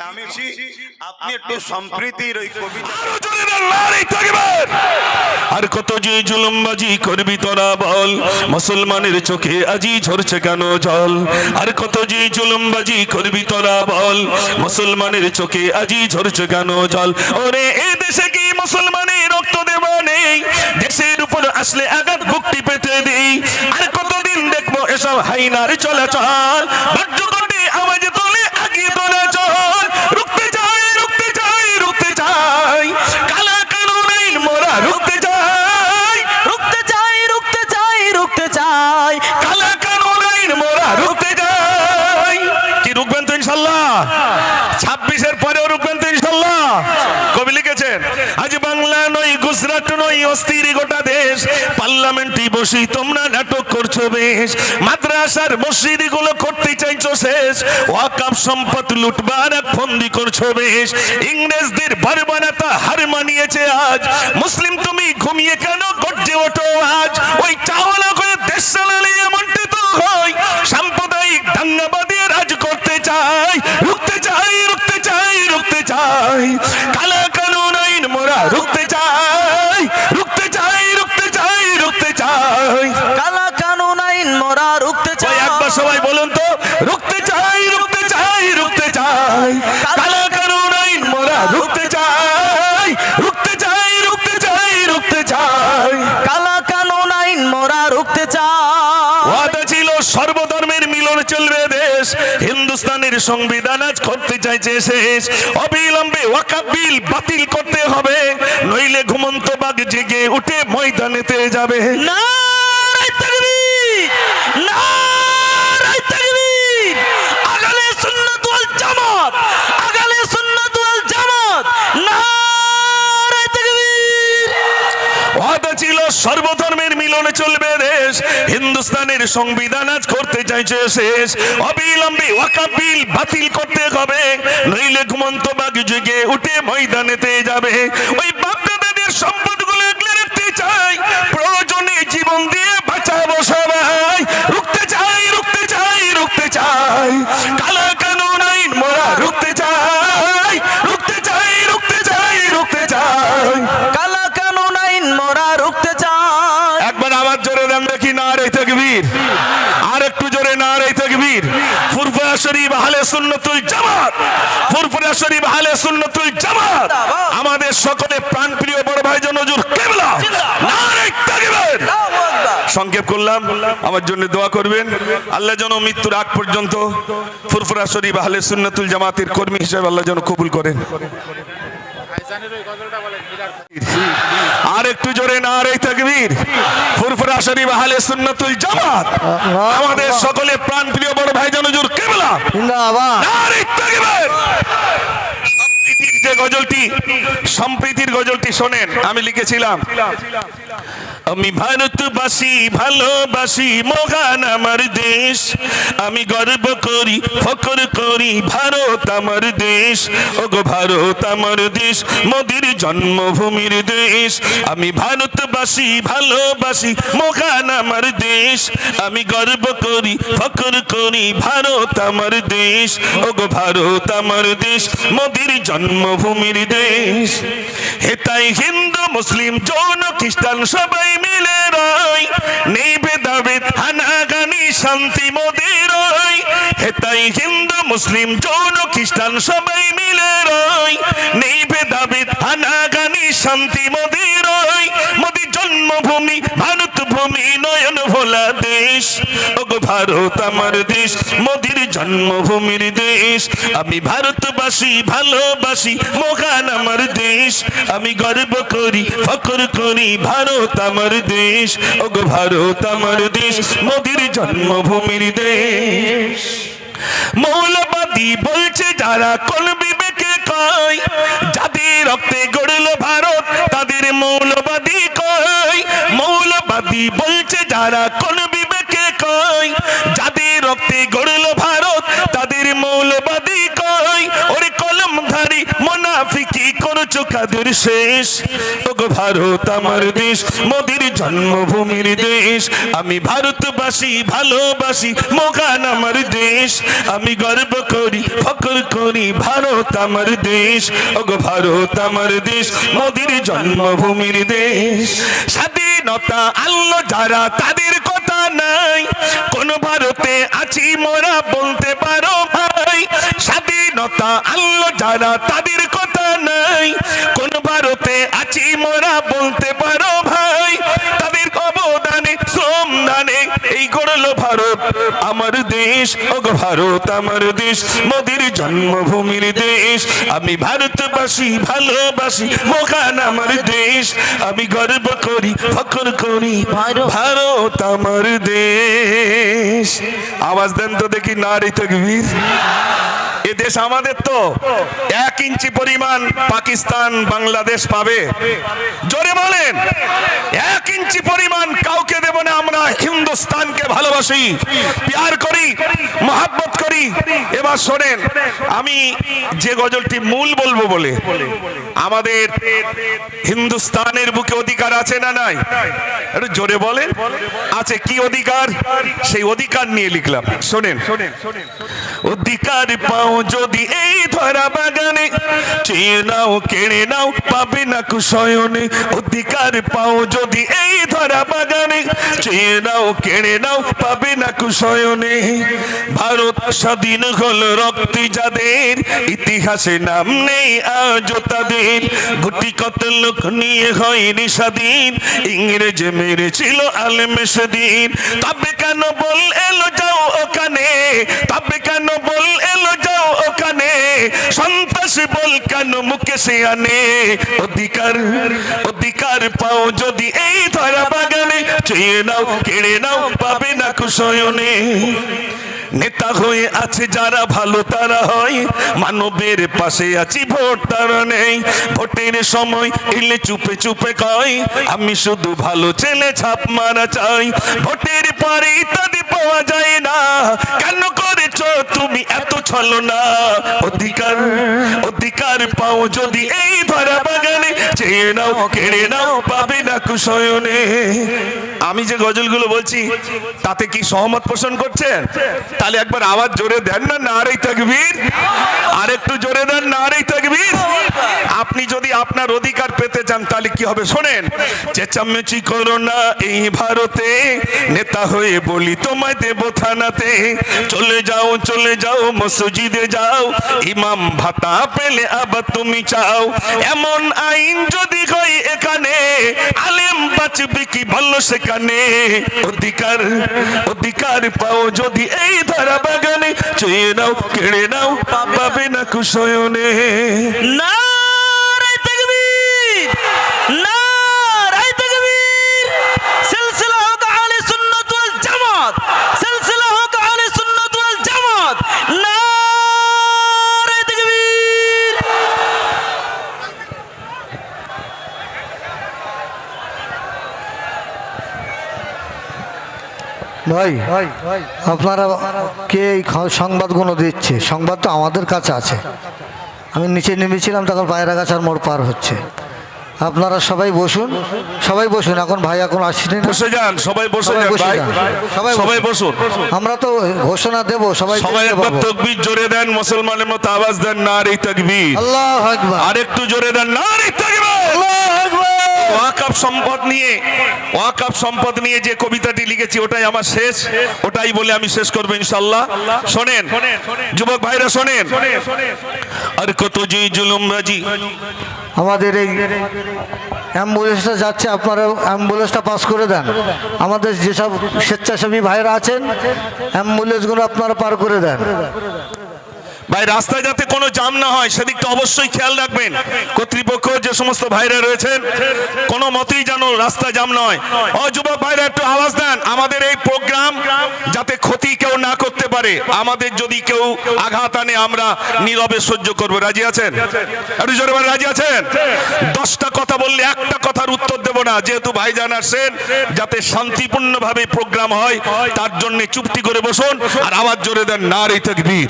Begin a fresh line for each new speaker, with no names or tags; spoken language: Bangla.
আমি আপনি একটু সম্প্রীতির ওই কবিতা
আরও কত যে জুলুমবাজি করবি তোরা বল মুসলমানের চোখে আজি ঝরছে কেন জল? আর কত যে জুলুমবাজি করবি তোরা বল মুসলমানের চোখে আজি ঝরছে কেন জল? ওরে এ দেশে কি মুসলমানের রক্ত দেওয়া নেই? দেশের উপর আসলে আঘাত বুকটি পেতে দেই আর কতদিন দেখব এসব হাইনার চলাচল? ইংরেজদের হার মানিয়েছে আজ। মুসলিম তুমি ঘুমিয়ে কেন গর্জে ওঠো আজ? ওই চাওয়ালা করে দেশ এমনটি তো হয়। সাম্প্রদায়িক দাঙ্গাবাদী রাজ করতে চাই। রুখতে চাই রুখতে চাই রুখতে চাই। কালা কানুন আইন মোরা রুখতে চাই। সবাই বলুন তো রুখতে চাই রুখতে চাই রুখতে চাই। কালা কানুন আইন মোরা রুখতে চাই রুখতে চাই রুখতে চাই রুখতে চাই।
কালা কানুন আইন মোরা রুখতে চাই।
ওয়াদা ছিল সর্বধর্মের মিলন চলবে দেশ। হিন্দুস্তানের সংবিধান আজ করতে চাইছে শেষ। অবিলম্বে ওয়াকাব বিল বাতিল করতে হবে নইলে ঘুমন্ত বাঘ জেগে উঠে ময়দানেতে যাবে।
নারায়ে তাকবীর নারায়ে তাকবীর আগালে সুন্নাত ওয়াল জামাত আগালে সুন্নাত ওয়াল জামাত নারায়ে তাকবীর
ওয়াদা ছিল সর্বধর্মের মিলনে চলবে দেশ। হিন্দুস্তানের সংবিধান আজ করতে চাইছে শেষ। অবিলম্বে ওয়াকাবিল বাতিল করতে হবে। নইলে ঘুমন্ত বাগ যুগে উঠে ময়দানেতে যাবে। ওই বাপদাদাদের সম্পদগুলো এগলে চাই। প্রয়োজনে জীবন দিয়ে শরীফ আহলে সুন্নতুল জামাত। ফুরফুরা শরীফ আহলে সুন্নতুল জামাত। আমাদের সকলে প্রাণপ্রিয় বড় ভাই জনজুর কেবলা। না তাকবীর। তকবীর সংক্ষেপ করলাম আমার জন্য দোয়া করবেন। আল্লাহ যেন মৃত্যুর আগ পর্যন্ত ফুরফুরা শরীফ আহলে সুন্নতুল জামাতের কর্মী হিসেবে আল্লাহ যেন কবুল করেন। আর একটু জোরে না রে তাকবীর। ফুরফুরা শরীফ আহলে সুন্নাতুল জামাত। আমাদের সকলে প্রাণ প্রিয় বড় ভাই জানুজুর কেবলা।
জিন্দাবাদ।
না রে তকবীর। যে গজলটি সম্প্রীতির গজলটি শোনেন, আমি লিখেছিলাম। আমি ভারতবাসী, ভালোবাসি, মহান আমার দেশ। আমি গর্ব করি ফকর করি, ভারত আমার দেশ। ওগো ভারত আমার দেশ, মোদির জন্মভূমির দেশ। আমি ভারতবাসী, ভালোবাসি, মহান আমার দেশ। আমি গর্ব করি ফকর করি, ভারত আমার দেশ। ওগো ভারত আমার দেশ, মোদির জন্মভূমির দেশ। হেতাই হিন্দু, মুসলিম, জৈন, খ্রিস্টান সবাই মিলে রয়। নেই ভেদাভেদ, হানাগানি, শান্তি মোদের হেতাই হিন্দু, মুসলিম, জৈন, খ্রিস্টান সবাই মিলে রয়। নেই ভেদাভেদ, হানাগানি, শান্তি মোদের রয় মোদি জন্মভূমি ভারত ভূমি নয়ন ভোলা দেশ। ওগো ভারত আমার দেশ, মোদির জন্মভূমির দেশ। আমি ভারতবাসী, ভালোবাসি, মহান আমার দেশ। আমি গর্ব করি ফকর করি, ভারত আমার দেশ। ওগো ভারত আমার দেশ, মোদির জন্মভূমির দেশ। মৌলবাদী বলছে, যারা কোন বিবেকে কয়, যাদের রক্তে গড়ল ভারত, তাদের কয় বলছে যারা কোন বিবেকে কয় যাদের রক্তে গড়ল ভারত তাদের মৌলবাদী কয় ওরে কলমধারী মোনাফিকি করছ ভারত আমার দেশ, মোদির জন্মভূমির দেশ। আমি ভারতবাসী, ভালোবাসি মোগান আমার দেশ। আমি গর্ব করি ফকর করি, ভারত আমার দেশ। ওগো ভারত আমার দেশ, মোদির জন্মভূমির দেশ। স্বাধীনতা আল্লো যারা, তাদের কথা নাই। কোন ভারতে আছি মোরা বলতে পারো ভাই। স্বাধীনতা আল্লো যারা, তাদের কথা নাই। কোন ভারতে আছি মোরা বলতে পারো ভাই। তাদের অবদানে শ্রম দানে এই গড়লো ভারত। আমার দেশ ওগো ভারত আমার দেশ মোদির জন্মভূমির দেশ। আমি ভারতবাসী ভালোবাসি মোখান আমার দেশ। আমি গর্ব করি ফকর করি
ভারত।
ভারত আমার দেশ। আওয়াজ দেন তো দেখি নারী তকবীর। এ দেশ আমাদের তো। এক ইঞ্চি পরিমাণ পাকিস্তান বাংলাদেশ পাবে। জোরে বলেন এক ইঞ্চি পরিমাণ কাউকে দেব না আমরা হিন্দুস্তানকে ভালোবাসি। প্যার করি মহাব্বত করি। এবার শোনেন আমি যে গজলটি মূল বলব বলে আমাদের হিন্দুস্তানের বুকে অধিকার আছে না নাই? একটু জোরে বলেন আছে কি অধিকার? সেই অধিকার নিয়ে লিখলাম। শোনেন অধিকার পাও যদি এই ধরা বাগানে চেয়ে নাও, কেড়ে নাও, পাবে না কুশয়নে। অধিকার পাও যদি এই ধরা বাগানে চেয়ে নাও, কেড়ে নাও, পাবে না কুশয়নে। ভারত স্বাধীন হল রক্তি যাদের, ইতিহাসে নাম নেই আজও তাদের। গুটি কত লোক নিয়ে হয়নি স্বাধীন, ইংরেজ মেরেছিল আলেম সেদিন। তবে কেন বল এলো যাও ওখানে তবে কেন বল এলো যাও ওখানে সন্ত্রাস বল কেন সে আনে। অধিকার অধিকার পাও যদি এই ধরা বাগানে। চেয়ে নাও, কেড়ে নাও, পাবে না কুশয়নে। নেতা হয়ে আছে যারা ভালো, তারা হয় মানবের পাশে আছি, ভোট তারা নেই। ভোটের সময় এলে চুপে চুপে কয়, আমি শুধু ভালো ছেলে ছাপ মারা চাই। ভোটের পরে ইত্যাদি পাওয়া যায় না। কেন করেছ তুমি এত ছলো না অধিকার অধিকার পাও যদি এই ধরা বাগানে চেয়ে নাও, কেড়ে নাও পাবে না কুশয়নে আমি যে গজলগুলো বলছি, তাতে কি সহমত পোষণ করছেন? তাহলে একবার আওয়াজ জোরে দেন না, নারী তকবীর। আর একটু জোরে দেন, নারী তকবীর। আপনি যদি আপনার অধিকার পেতে চান, তাহলে কি হবে? শোনেন, চেঁচামেচি করো না এই ভারতে। নেতা হয়ে বলি তোমায় দেব থানাতে। চলে যাও চলে যাও, মসজিদে যাও। ইমাম ভাতা পেলে আবার তুমি চাও। এমন আইন যদি হয় এখানে, আলেম বাঁচবে কি ভালো সেখানে? অধিকার অধিকার পাও যদি এই ধারা বাগানে। চেয়ে নাও, কেড়ে নাও, পাবে না কুশয়নে।
নারায়ে
ভাই আপনারা কে এই সংবাদগুলো দিচ্ছে? সংবাদ তো আমাদের কাছে আছে। আমি নিচে নেমেছিলাম তখন পায়রা গাছার মোড় পার হচ্ছে। আপনারা সবাই বসুন সবাই বসুন। এখন ভাই এখন আসছেন
বসে যান সবাই বসে যান ভাই।
সবাই
সবাই বসুন।
আমরা তো ঘোষণা দেব সবাই
সবাই একবার। তকবীর জোরে দেন মুসলমানের মতো আওয়াজ দেন নারী তকবীর।
আল্লাহ আকবার।
আর একটু জোরে দেন নারী তকবীর। সম্পদ নিয়ে ওয়াকাপ সম্পদ নিয়ে যে কবিতাটি লিখেছি, ওটাই আমার শেষ, ওটাই বলে আমি শেষ করব ইনশাল্লাহ শোনেন, যুবক ভাইরা, শোনেন। আর কত যে জুলুমবাজি
আমাদের এই অ্যাম্বুলেন্সটা যাচ্ছে, আপনারা অ্যাম্বুলেন্সটা পাস করে দেন। আমাদের যেসব স্বেচ্ছাসেবী ভাইরা আছেন, অ্যাম্বুলেন্সগুলো আপনারা পার করে দেন।
ভাই, রাস্তায় যাতে কোনো জাম না হয়, সেদিকটা অবশ্যই খেয়াল রাখবেন। কর্তৃপক্ষ যে সমস্ত ভাইরা রয়েছেন, কোনো মতেই যেন রাস্তা জাম নয়। ও যুবক ভাইরা, একটু আওয়াজ দেন। আমাদের এই প্রোগ্রাম যাতে ক্ষতি কেউ না করতে পারে, আমাদের যদি কেউ আঘাত আনে, আমরা নীরবে সহ্য করব। রাজি আছেন? একটু জোরে রাজি আছেন? দশটা কথা বললে একটা কথার উত্তর দেব না। যেহেতু ভাইজান আসছেন, যাতে শান্তিপূর্ণভাবে প্রোগ্রাম হয়, তার জন্য চুপটি করে বসুন, আর আওয়াজ জোরে দেন না রে তকবীর।